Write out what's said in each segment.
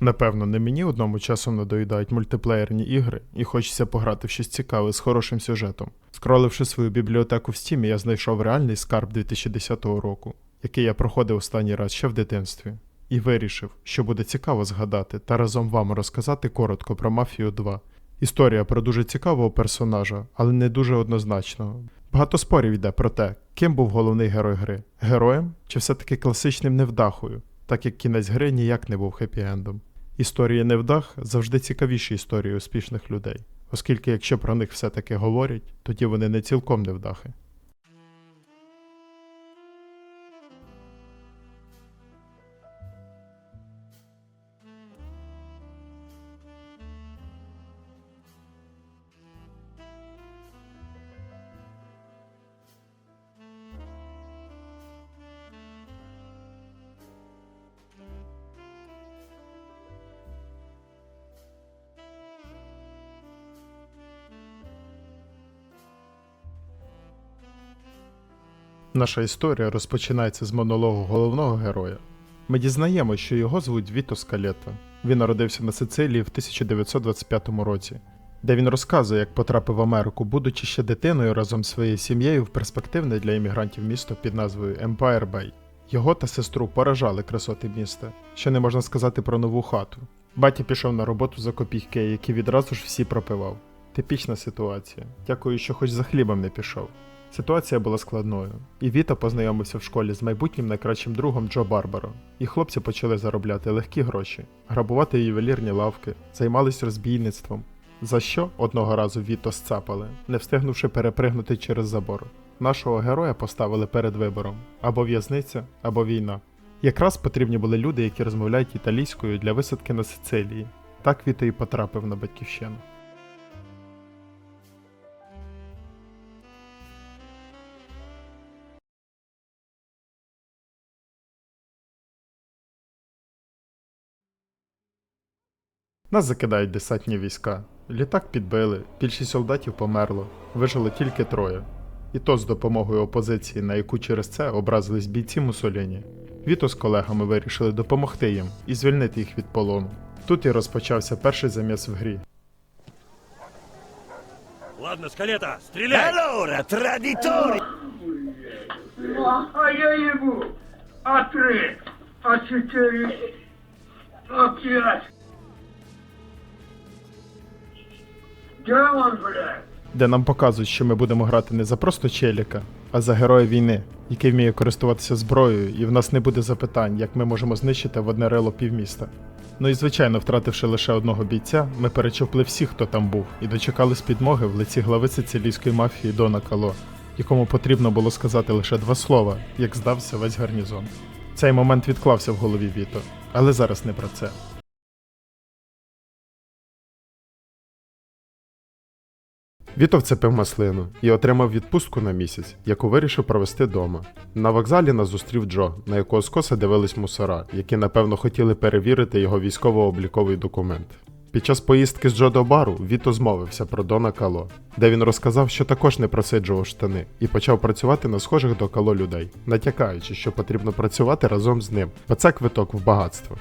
Напевно, не мені одному часом надоїдають мультиплеєрні ігри і хочеться пограти в щось цікаве з хорошим сюжетом. Скроливши свою бібліотеку в Steam, я знайшов реальний скарб 2010 року, який я проходив останній раз ще в дитинстві, і вирішив, що буде цікаво згадати та разом вам розказати коротко про Мафію 2. Історія про дуже цікавого персонажа, але не дуже однозначного. Багато спорів йде про те, ким був головний герой гри героєм чи все-таки класичним невдахою, так як кінець гри ніяк не був хеппі-ендом. Історії невдах завжди цікавіші історії успішних людей, оскільки якщо про них все-таки говорять, тоді вони не цілком невдахи. Наша історія розпочинається з монологу головного героя. Ми дізнаємося, що його звуть Віто Скалета. Він народився на Сицилії в 1925 році, де він розказує, як потрапив в Америку, будучи ще дитиною разом з своєю сім'єю в перспективне для іммігрантів місто під назвою Empire Bay. Його та сестру поражали красоти міста, що не можна сказати про нову хату. Батя пішов на роботу за копійки, які відразу ж всі пропивав. Типічна ситуація. Дякую, що хоч за хлібом не пішов. Ситуація була складною, і Віта познайомився в школі з майбутнім найкращим другом Джо Барбаро, і хлопці почали заробляти легкі гроші, грабувати ювелірні лавки, займались розбійництвом. За що одного разу Віто сцапали, не встигнувши перепригнути через забор. Нашого героя поставили перед вибором або в'язниця, або війна. Якраз потрібні були люди, які розмовляють італійською для висадки на Сицилії. Так Віто і потрапив на батьківщину. Нас закидають десантні війська. Літак підбили, більшість солдатів померло, вижило тільки троє. І то з допомогою опозиції, на яку через це образились бійці Мусоліні. Віто з колегами вирішили допомогти їм і звільнити їх від полону. Тут і розпочався перший заміс в грі. Ладно, скалета, стреляй! Allora, traditori! А я ему. А три, а четыре, а пять. Де нам показують, що ми будемо грати не за просто челіка, а за героя війни, який вміє користуватися зброєю, і в нас не буде запитань, як ми можемо знищити в одне рило півміста. Ну і звичайно, втративши лише одного бійця, ми перечовпли всіх, хто там був, і дочекались підмоги в лиці глави сицилійської мафії Дона Кало, якому потрібно було сказати лише два слова, як здався весь гарнізон. Цей момент відклався в голові Віто, але зараз не про це. Віто вцепив маслину і отримав відпустку на місяць, яку вирішив провести дома. На вокзалі нас зустрів Джо, на якого скоса дивились мусора, які напевно хотіли перевірити його військово-обліковий документ. Під час поїздки з Джо до бару Віто змовився про Дона Кало, де він розказав, що також не просиджував штани, і почав працювати на схожих до Кало людей, натякаючи, що потрібно працювати разом з ним, бо це квиток в багатство.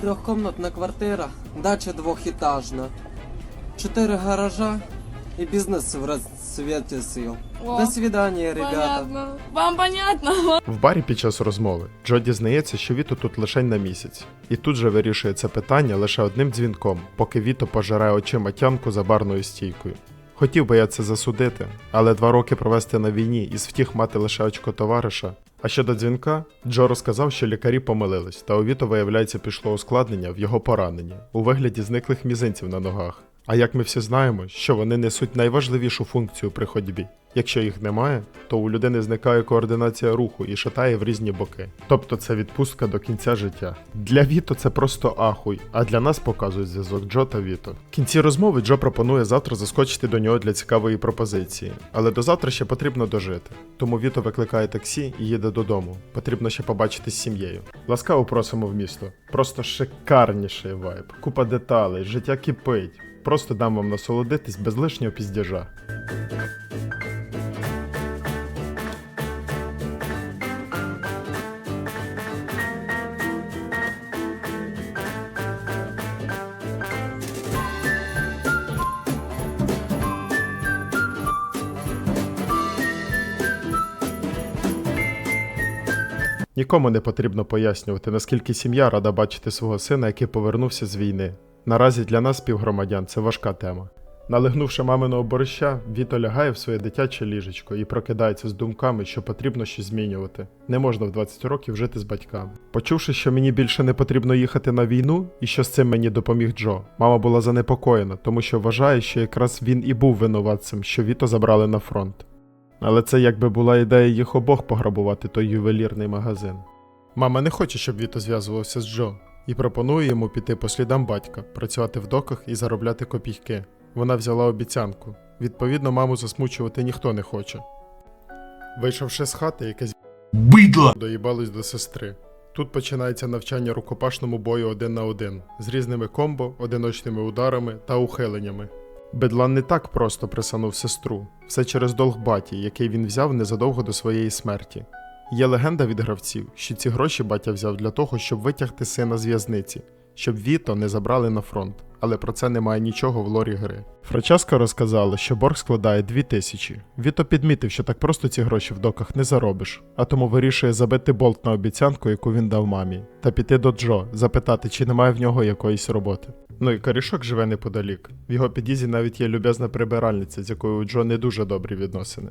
Трехкомнатная квартира, дача двухэтажна, четыре гаража и бизнес в расцвете сил. О, До свидания, ребята. Понятно. Вам понятно? В барі під час розмови Джо дізнається, що Віто тут лише на місяць, і тут же вирішує це питання лише одним дзвінком, поки Віто пожирає очима тянку за барною стійкою. Хотів би я це засудити, але два роки провести на війні і з втіх мати лише очко товариша. А щодо дзвінка, Джо розказав, що лікарі помилились, та у Віто, виявляється, пішло ускладнення в його пораненні у вигляді зниклих мізинців на ногах. А як ми всі знаємо, що вони несуть найважливішу функцію при ходьбі. Якщо їх немає, то у людини зникає координація руху і шатає в різні боки. Тобто це відпустка до кінця життя. Для Віто це просто ахуй, а для нас показують зв'язок Джо та Віто. В кінці розмови Джо пропонує завтра заскочити до нього для цікавої пропозиції, але до завтра ще потрібно дожити. Тому Віто викликає таксі і їде додому. Потрібно ще побачити з сім'єю. Ласкаво просимо в місто. Просто шикарніший вайб, купа деталей, життя кипить. Просто дам вам насолодитись без лишнього піздяжа. Нікому не потрібно пояснювати, наскільки сім'я рада бачити свого сина, який повернувся з війни. Наразі для нас, співгромадян, це важка тема. Налегнувши маминого борща, Віто лягає в своє дитяче ліжечко і прокидається з думками, що потрібно щось змінювати. Не можна в 20 років жити з батьками. Почувши, що мені більше не потрібно їхати на війну, і що з цим мені допоміг Джо, мама була занепокоєна, тому що вважає, що якраз він і був винуватцем, що Віто забрали на фронт. Але це якби була ідея їх обох пограбувати той ювелірний магазин. Мама не хоче, щоб Віто зв'язувався з Джо, і пропонує йому піти по слідам батька, працювати в доках і заробляти копійки. Вона взяла обіцянку. Відповідно, маму засмучувати ніхто не хоче. Вийшовши з хати, якесь Быдло! доїбалось до сестри. Тут починається навчання рукопашному бою один на один з різними комбо, одиночними ударами та ухиленнями. Бедлан не так просто присанув сестру, все через долг баті, який він взяв незадовго до своєї смерті. Є легенда від гравців, що ці гроші батя взяв для того, щоб витягти сина з в'язниці, щоб Віто не забрали на фронт, але про це немає нічого в лорі гри. Фрачаска розказала, що борг складає 2000. Віто підмітив, що так просто ці гроші в доках не заробиш, а тому вирішує забити болт на обіцянку, яку він дав мамі, та піти до Джо, запитати, чи немає в нього якоїсь роботи. Ну і корішок живе неподалік. В його під'їзді навіть є люб'язна прибиральниця, з якою у Джо не дуже добрі відносини.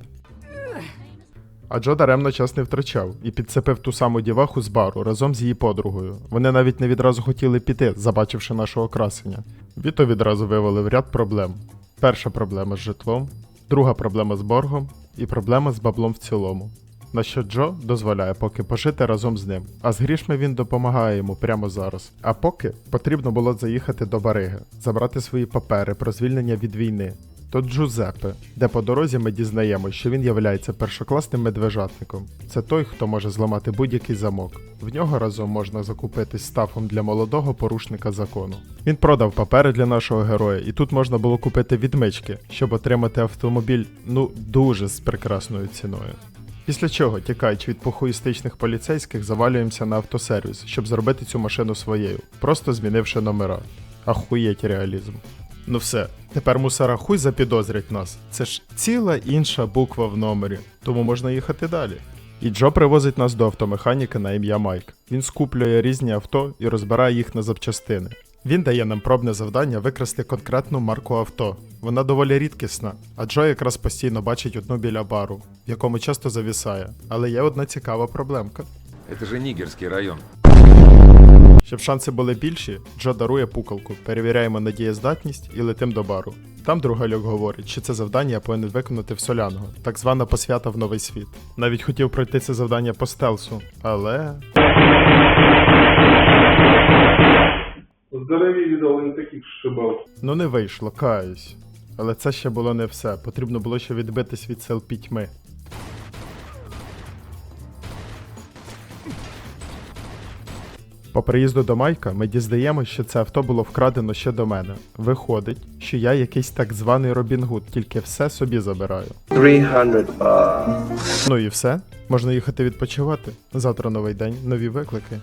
А Джо даремно час не втрачав і підцепив ту саму діваху з бару разом з її подругою. Вони навіть не відразу хотіли піти, забачивши нашого красення. Віто відразу вивалив ряд проблем. Перша проблема з житлом, друга проблема з боргом і проблема з баблом в цілому. На що Джо дозволяє поки пожити разом з ним, а з грішми він допомагає йому прямо зараз. А поки потрібно було заїхати до Бариги, забрати свої папери про звільнення від війни. То Джузеппе, де по дорозі ми дізнаємося, що він являється першокласним медвежатником. Це той, хто може зламати будь-який замок. В нього разом можна закупитись стафом для молодого порушника закону. Він продав папери для нашого героя, і тут можна було купити відмички, щоб отримати автомобіль, ну дуже з прекрасною ціною. Після чого, тікаючи від похуїстичних поліцейських, завалюємося на автосервіс, щоб зробити цю машину своєю, просто змінивши номера. Ахуєть реалізм. Ну все, тепер мусора хуй запідозрять нас. Це ж ціла інша буква в номері, тому можна їхати далі. І Джо привозить нас до автомеханіка на ім'я Майк. Він скуплює різні авто і розбирає їх на запчастини. Він дає нам пробне завдання викрасти конкретну марку авто. Вона доволі рідкісна, а Джо якраз постійно бачить одну біля бару, в якому часто завісає. Але є одна цікава проблемка. Это же Нигерский район. Щоб шанси були більші, Джо дарує пукалку, перевіряємо на дієздатність і летим до бару. Там другальок говорить, що це завдання я повинен виконати в Соляного, так звана посвята в новий світ. Навіть хотів пройти це завдання по стелсу, але. Здорові віддали не таких шибав. Ну не вийшло, каюсь. Але це ще було не все. Потрібно було ще відбитись від сил пітьми. По приїзду до Майка ми дізнаємося, що це авто було вкрадено ще до мене. Виходить, що я якийсь так званий Робін Гуд, тільки все собі забираю. 300 baht. Ну і все. Можна їхати відпочивати. Завтра новий день, нові виклики.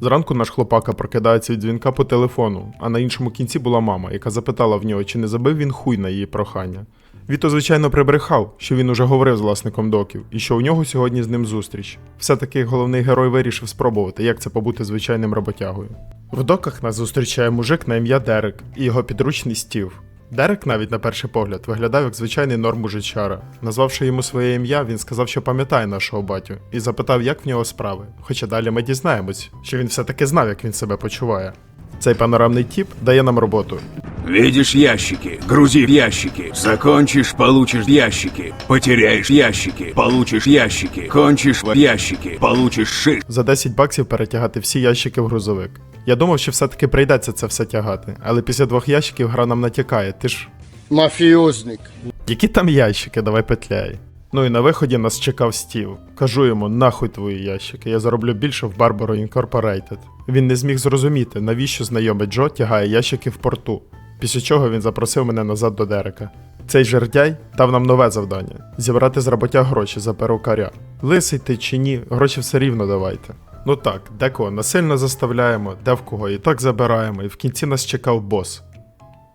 Зранку наш хлопака прокидається від дзвінка по телефону, а на іншому кінці була мама, яка запитала в нього, чи не забив він хуй на її прохання. Віто, звичайно, прибрехав, що він уже говорив з власником доків, і що у нього сьогодні з ним зустріч. Все-таки головний герой вирішив спробувати, як це побути звичайним роботягою. В доках нас зустрічає мужик на ім'я Дерек і його підручний стів. Дерек навіть на перший погляд виглядав як звичайний норм мужичара. Назвавши йому своє ім'я, він сказав, що пам'ятає нашого батю, і запитав, як в нього справи. Хоча далі ми дізнаємось, що він все-таки знав, як він себе почуває. Цей панорамний тіп дає нам роботу. Видишь ящики, грузи в ящики. Закончишь, получишь ящики. Потеряешь ящики, получишь ящики. Кончишь в ящики, получишь шиш. За 10 баксів перетягати всі ящики в грузовик. Я думав, що все-таки прийдеться це все тягати, але після двох ящиків гра нам натякає, ти ж. Мафіозник. Які там ящики, давай петляй. Ну і на виході нас чекав Стів. Кажу йому, нахуй твої ящики, я зароблю більше в Barbaro Incorporated. Він не зміг зрозуміти, навіщо знайомий Джо тягає ящики в порту. Після чого він запросив мене назад до Дерека. Цей жердяй дав нам нове завдання зібрати з роботя гроші за перукаря. Лисий ти чи ні, гроші все рівно давайте. Ну так, декого насильно заставляємо, де в кого і так забираємо, і в кінці нас чекав бос.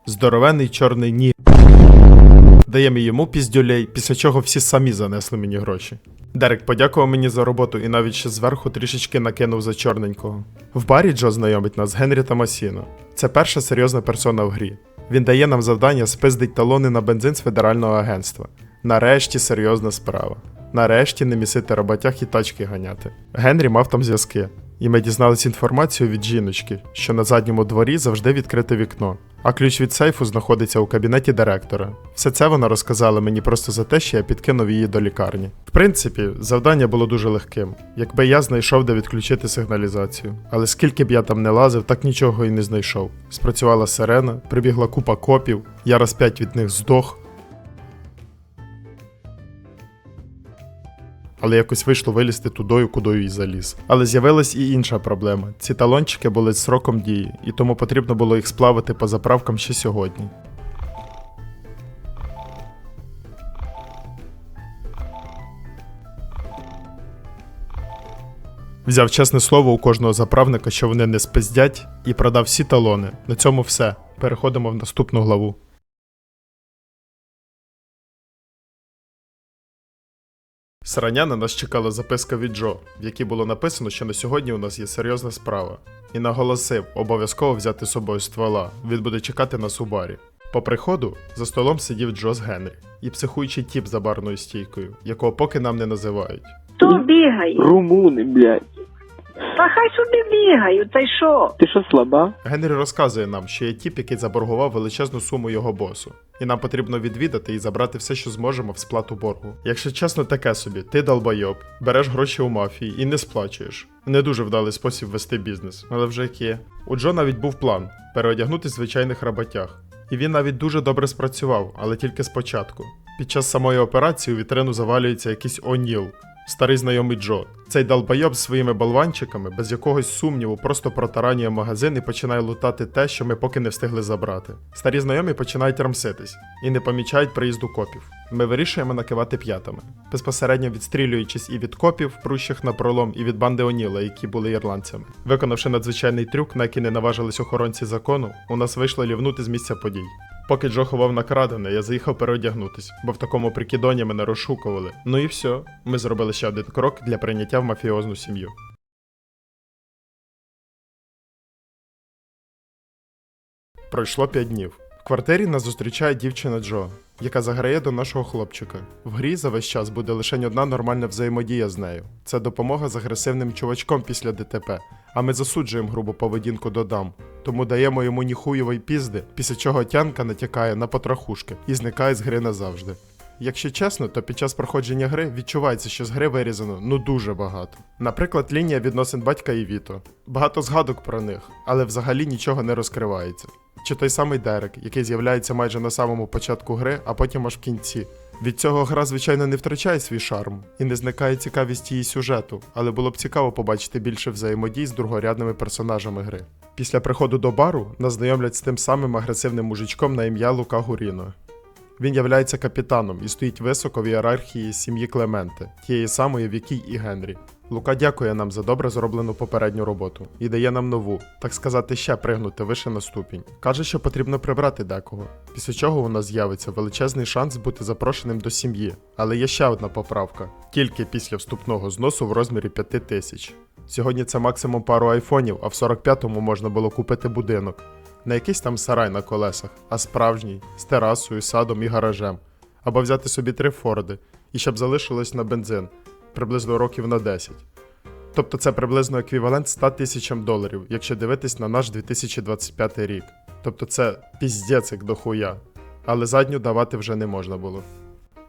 Здоровений чорний ні. Даємо йому піздюлей, після чого всі самі занесли мені гроші. Дерек подякував мені за роботу і навіть ще зверху трішечки накинув за чорненького. В барі Джо знайомить нас з Генрі Томасіно. Це перша серйозна персона в грі. Він дає нам завдання спиздить талони на бензин з федерального агентства. Нарешті серйозна справа. Нарешті не місити роботяг і тачки ганяти. Генрі мав там зв'язки, і ми дізналися інформацію від жіночки, що на задньому дворі завжди відкрите вікно, а ключ від сейфу знаходиться у кабінеті директора. Все це вона розказала мені просто за те, що я підкинув її до лікарні. В принципі, завдання було дуже легким, якби я знайшов, де відключити сигналізацію. Але скільки б я там не лазив, так нічого і не знайшов. Спрацювала сирена, прибігла купа копів, я раз п'ять від них здох. Але якось вийшло вилізти тудою, кудою і заліз. Але з'явилась і інша проблема: ці талончики були сроком дії, і тому потрібно було їх сплавити по заправкам ще сьогодні. Взяв чесне слово у кожного заправника, що вони не спиздять, і продав всі талони. На цьому все. Переходимо в наступну главу. Срання на нас чекала записка від Джо, в якій було написано, що на сьогодні у нас є серйозна справа, і наголосив обов'язково взяти з собою ствола. Він буде чекати нас у барі. По приходу за столом сидів Джо з Генрі і психуючий тіп за барною стійкою, якого поки нам не називають. Хто бігає? Румуни, блядь. Та хай собі бігають, та й що? Ти що слаба? Генрі розказує нам, що є тіп, який заборгував величезну суму його босу, і нам потрібно відвідати і забрати все, що зможемо в сплату боргу. Якщо чесно, таке собі, ти долбойоб, береш гроші у мафії і не сплачуєш. Не дуже вдалий спосіб вести бізнес, але вже як є. У Джо навіть був план переодягнутися в звичайних роботях. І він навіть дуже добре спрацював, але тільки спочатку. Під час самої операції у вітрину завалюється якийсь О'Ніл, старий знайомий Джо. Цей долбойоб з своїми болванчиками, без якогось сумніву, просто протаранює магазин і починає лутати те, що ми поки не встигли забрати. Старі знайомі починають рамситись і не помічають приїзду копів. Ми вирішуємо накивати п'ятами, безпосередньо відстрілюючись і від копів, прущих на пролом, і від банди Оніла, які були ірландцями. Виконавши надзвичайний трюк, на який не наважились охоронці закону, у нас вийшло лівнути з місця подій. Поки Джо ховав накрадене, я заїхав переодягнутись, бо в такому прикидоні мене розшукували. Ну і все, ми зробили ще один крок для прийняття в мафіозну сім'ю. Пройшло 5 днів. В квартирі нас зустрічає дівчина Джо, яка заграє до нашого хлопчика. В грі за весь час буде лише одна нормальна взаємодія з нею. Це допомога з агресивним чувачком після ДТП. А ми засуджуємо грубу поведінку до дам, тому даємо йому ніхуєвої пізди, після чого тянка натякає на потрахушки і зникає з гри назавжди. Якщо чесно, то під час проходження гри відчувається, що з гри вирізано ну дуже багато. Наприклад, лінія відносин батька і Віто. Багато згадок про них, але взагалі нічого не розкривається. Чи той самий Дерек, який з'являється майже на самому початку гри, а потім аж в кінці. Від цього гра, звичайно, не втрачає свій шарм і не зникає цікавість її сюжету, але було б цікаво побачити більше взаємодій з другорядними персонажами гри. Після приходу до бару нас знайомлять з тим самим агресивним мужичком на ім'я Лука Гуріно. Він являється капітаном і стоїть високо в ієрархії сім'ї Клементе, тієї самої, в якій і Генрі. Лука дякує нам за добре зроблену попередню роботу і дає нам нову, так сказати, ще пригнути вище на ступінь. Каже, що потрібно прибрати декого, після чого у нас з'явиться величезний шанс бути запрошеним до сім'ї. Але є ще одна поправка: тільки після вступного зносу в розмірі 5 тисяч. Сьогодні це максимум пару айфонів, а в 45-му можна було купити будинок. Не якийсь там сарай на колесах, а справжній, з терасою, садом і гаражем. Або взяти собі три форди, і щоб залишилось на бензин, приблизно років на 10. Тобто це приблизно еквівалент 100 тисячам доларів, якщо дивитись на наш 2025 рік. Тобто це піздець як до хуя. Але задню давати вже не можна було.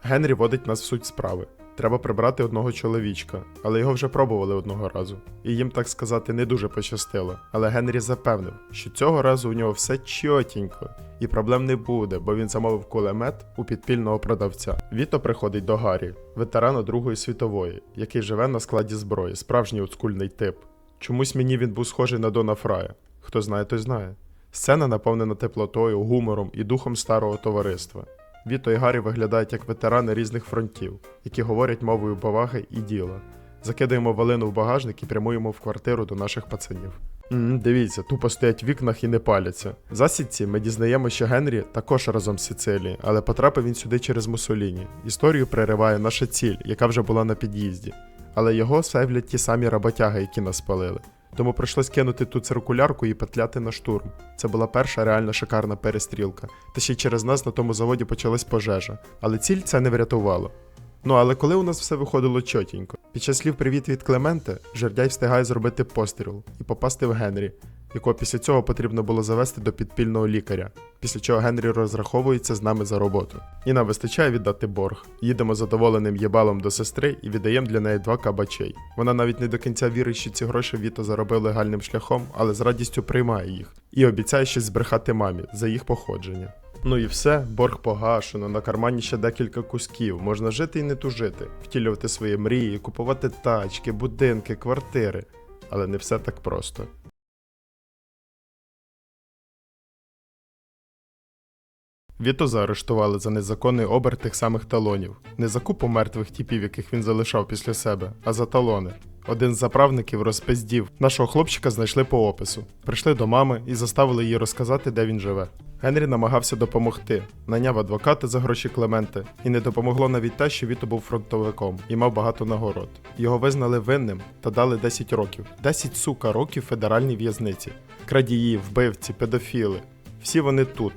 Генрі водить нас в суть справи. Треба прибрати одного чоловічка, але його вже пробували одного разу. І їм, так сказати, не дуже пощастило. Але Генрі запевнив, що цього разу у нього все чотенько, і проблем не буде, бо він замовив кулемет у підпільного продавця. Віто приходить до Гаррі, ветерана Другої світової, який живе на складі зброї, справжній оцкульний тип. Чомусь мені він був схожий на Дона Фрая. Хто знає, той знає. Сцена наповнена теплотою, гумором і духом старого товариства. Віто і Гаррі виглядають як ветерани різних фронтів, які говорять мовою поваги і діла. Закидаємо валину в багажник і прямуємо в квартиру до наших пацанів. М, дивіться, тупо стоять в вікнах і не паляться. В засідці ми дізнаємо, що Генрі також разом з Сицилії, але потрапив він сюди через Муссоліні. Історію перериває наша ціль, яка вже була на під'їзді. Але його сейвлять ті самі роботяги, які нас спалили. Тому прийшлось кинути ту циркулярку і петляти на штурм. Це була перша реально шикарна перестрілка. Та ще й через нас на тому заводі почалась пожежа. Але ціль це не врятувало. Ну але коли у нас все виходило чотенько, під час слів привіт від Клемента, жердяй встигає зробити постріл і попасти в Генрі, якого після цього потрібно було завести до підпільного лікаря, після чого Генрі розраховується з нами за роботу. І нам вистачає віддати борг. Їдемо задоволеним єбалом до сестри і віддаємо для неї два кабачей. Вона навіть не до кінця вірить, що ці гроші Віто заробив легальним шляхом, але з радістю приймає їх і обіцяє щось збрехати мамі за їх походження. Ну і все, борг погашено, на кармані ще декілька кусків. Можна жити і не тужити, втілювати свої мрії, купувати тачки, будинки, квартири. Але не все так просто. Віто заарештували за незаконний оберт тих самих талонів. Не за купу мертвих тіпів, яких він залишав після себе, а за талони. Один з заправників розпиздів. Нашого хлопчика знайшли по опису. Прийшли до мами і заставили її розказати, де він живе. Генрі намагався допомогти, наняв адвоката за гроші Клементи, і не допомогло навіть те, що Віто був фронтовиком і мав багато нагород. Його визнали винним та дали 10 років. 10 сука років федеральній в'язниці. Крадії, вбивці, педофіли. Всі вони тут,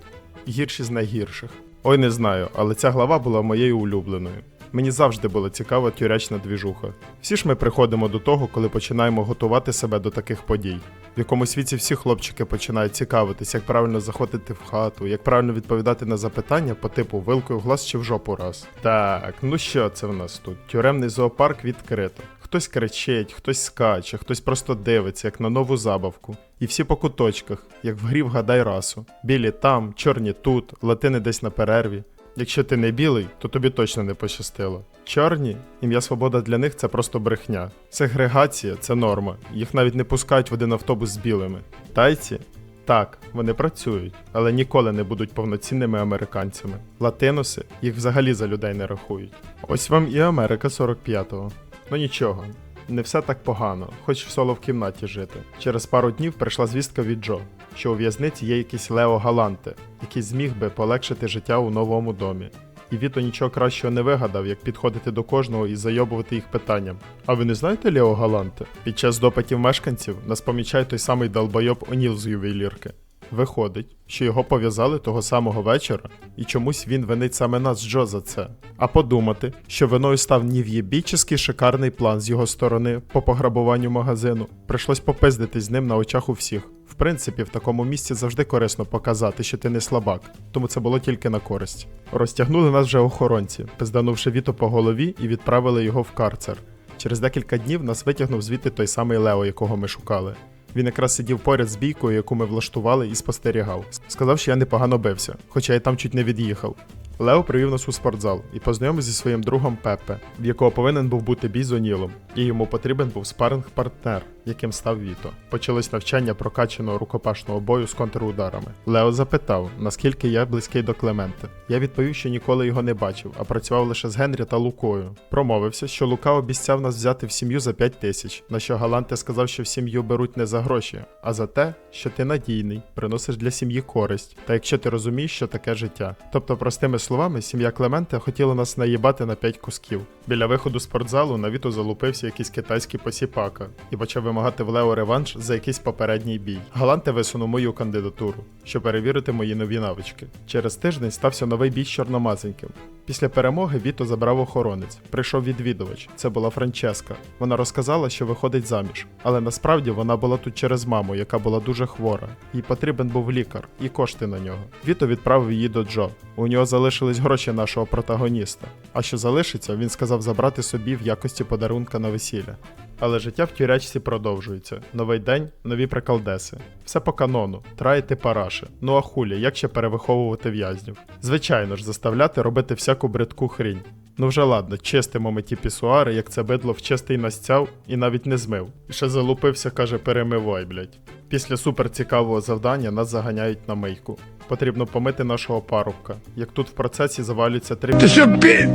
гірші з найгірших. Ой, не знаю, але ця глава була моєю улюбленою. Мені завжди була цікава тюрячна двіжуха. Всі ж ми приходимо до того, коли починаємо готувати себе до таких подій. В якомусь віці всі хлопчики починають цікавитись, як правильно заходити в хату, як правильно відповідати на запитання по типу вилкою в глаз чи в жопу раз. Так, ну що це в нас тут? Тюремний зоопарк відкрито. Хтось кричить, хтось скаче, хтось просто дивиться, як на нову забавку. І всі по куточках, як в грі вгадай расу. Білі там, чорні тут, латини десь на перерві. Якщо ти не білий, то тобі точно не пощастило. Чорні, ім'я свобода для них це просто брехня. Сегрегація це норма. Їх навіть не пускають в один автобус з білими. Тайці? Так, вони працюють, але ніколи не будуть повноцінними американцями. Латиноси їх взагалі за людей не рахують. Ось вам і Америка 45-го. Ну нічого, не все так погано, хоч в соло в кімнаті жити. Через пару днів прийшла звістка від Джо, що у в'язниці є якийсь Лео Галанте, який зміг би полегшити життя у новому домі. І Віто нічого кращого не вигадав, як підходити до кожного і зайобувати їх питанням. А ви не знаєте Лео Галанте? Під час допитів мешканців нас помічає той самий долбойоб Оніл з ювелірки. Виходить, що його пов'язали того самого вечора, і чомусь він винить саме нас Джо за це. А подумати, що виною став нев'єбічний шикарний план з його сторони по пограбуванню магазину, прийшлось попиздитись з ним на очах у всіх. В принципі, в такому місці завжди корисно показати, що ти не слабак, тому це було тільки на користь. Розтягнули нас вже охоронці, пизданувши віто по голові і відправили його в карцер. Через декілька днів нас витягнув звідти той самий Лео, якого ми шукали. Він якраз сидів поряд з бійкою, яку ми влаштували, і спостерігав. Сказав, що я непогано бився, хоча я там чуть не від'їхав. Лео привів нас у спортзал і познайомив зі своїм другом Пепе, в якого повинен був бути бій з Онілом, і йому потрібен був спаринг-партнер, яким став Віто. Почалось навчання прокачаного рукопашного бою з контрударами. Лео запитав, наскільки я близький до Клемента. Я відповів, що ніколи його не бачив, а працював лише з Генрі та Лукою. Промовився, що Лука обіцяв нас взяти в сім'ю за 5 тисяч, на що Галанте сказав, що в сім'ю беруть не за гроші, а за те, що ти надійний, приносиш для сім'ї користь, та якщо ти розумієш, що таке життя. Тобто, простими словами, сім'я Клемента хотіла нас наїбати на 5 кусків. Біля виходу з спортзалу на віту залупився якийсь китайський посіпака і почав вимагати в Лео реванш за якийсь попередній бій. Галанте висунув мою кандидатуру, щоб перевірити мої нові навички. Через тиждень стався новий бій з чорномазеньким. Після перемоги Віто забрав охоронець. Прийшов відвідувач. Це була Франческа. Вона розказала, що виходить заміж, але насправді вона була тут через маму, яка була дуже хвора. Їй потрібен був лікар і кошти на нього. Віто відправив її до Джо. У нього залишились гроші нашого протагоніста. А що залишиться, він сказав забрати собі в якості подарунка на весілля. Але життя в тюрячці продовжується. Новий день, нові приколдеси. Все по канону, траїти параши. Ну а хулі, як ще перевиховувати в'язнів? Звичайно ж, заставляти робити всяку бридку хрінь. Ну вже ладно, чистимо ми ті пісуари, як це бидло вчистий настяв і навіть не змив. І ще залупився, каже, перемивай, блять. Після суперцікавого завдання нас заганяють на мийку. Потрібно помити нашого парубка. Як тут в процесі завалюється три. Ти що пи...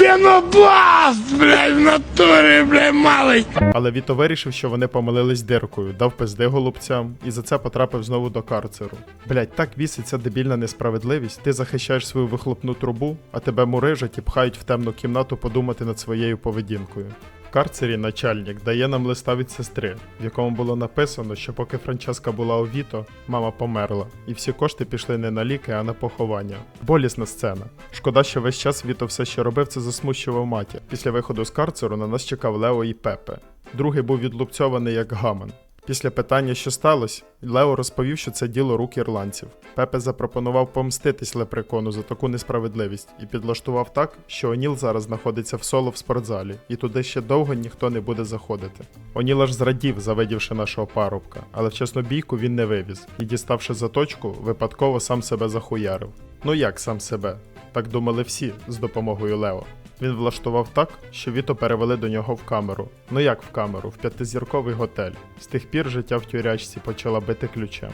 Пенопласт, блядь, в натурі, блядь, малий. Але Віто вирішив, що вони помилились диркою, дав пизди голубцям і за це потрапив знову до карцеру. Блять, так віситься дебільна несправедливість. Ти захищаєш свою вихлопну трубу, а тебе мурижать і пхають в темну кімнату подумати над своєю поведінкою. Карцері начальник дає нам листа від сестри, в якому було написано, що поки Франческа була у Віто, мама померла, і всі кошти пішли не на ліки, а на поховання. Болісна сцена. Шкода, що весь час Віто все, що робив, це засмущував матір. Після виходу з карцеру на нас чекав Лео і Пепе. Другий був відлупцьований як гаман. Після питання, що сталося, Лео розповів, що це діло рук ірландців. Пепе запропонував помститись лепрекону за таку несправедливість і підлаштував так, що Оніл зараз знаходиться в соло в спортзалі, і туди ще довго ніхто не буде заходити. Оніл аж зрадів, завидівши нашого парубка, але в чесну бійку він не вивіз і, діставши заточку, випадково сам себе захуярив. Ну як сам себе? Так думали всі з допомогою Лео. Він влаштував так, що Віто перевели до нього в камеру. Ну як в камеру, в п'ятизірковий готель. З тих пір життя в тюрячці почала бити ключем.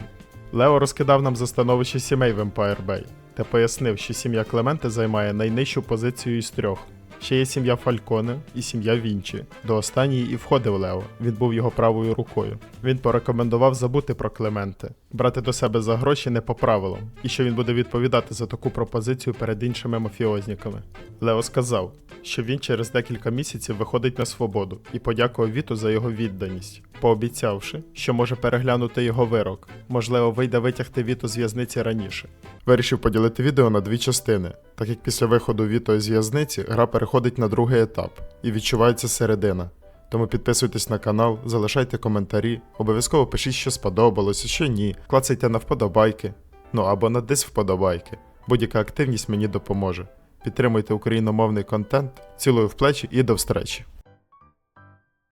Лео розкидав нам за становище сімей в Empire Bay та пояснив, що сім'я Клементе займає найнижчу позицію із трьох. Ще є сім'я Фальконе і сім'я Вінчі. До останньої і входив Лео. Він був його правою рукою. Він порекомендував забути про Клементе, брати до себе за гроші не по правилам, і що він буде відповідати за таку пропозицію перед іншими мафіозниками. Лео сказав, що він через декілька місяців виходить на свободу і подякував Віту за його відданість, пообіцявши, що може переглянути його вирок. Можливо, вийде витягти Віту з в'язниці раніше. Вирішив поділити відео на дві частини, так як після виходу Віто з в'язниці гра переходить на другий етап і відчувається середина. Тому підписуйтесь на канал, залишайте коментарі, обов'язково пишіть, що сподобалося, що ні, клацайте на вподобайки. Ну або на дисвподобайки. Будь-яка активність мені допоможе. Підтримуйте україномовний контент, цілую в плечі і до встречі!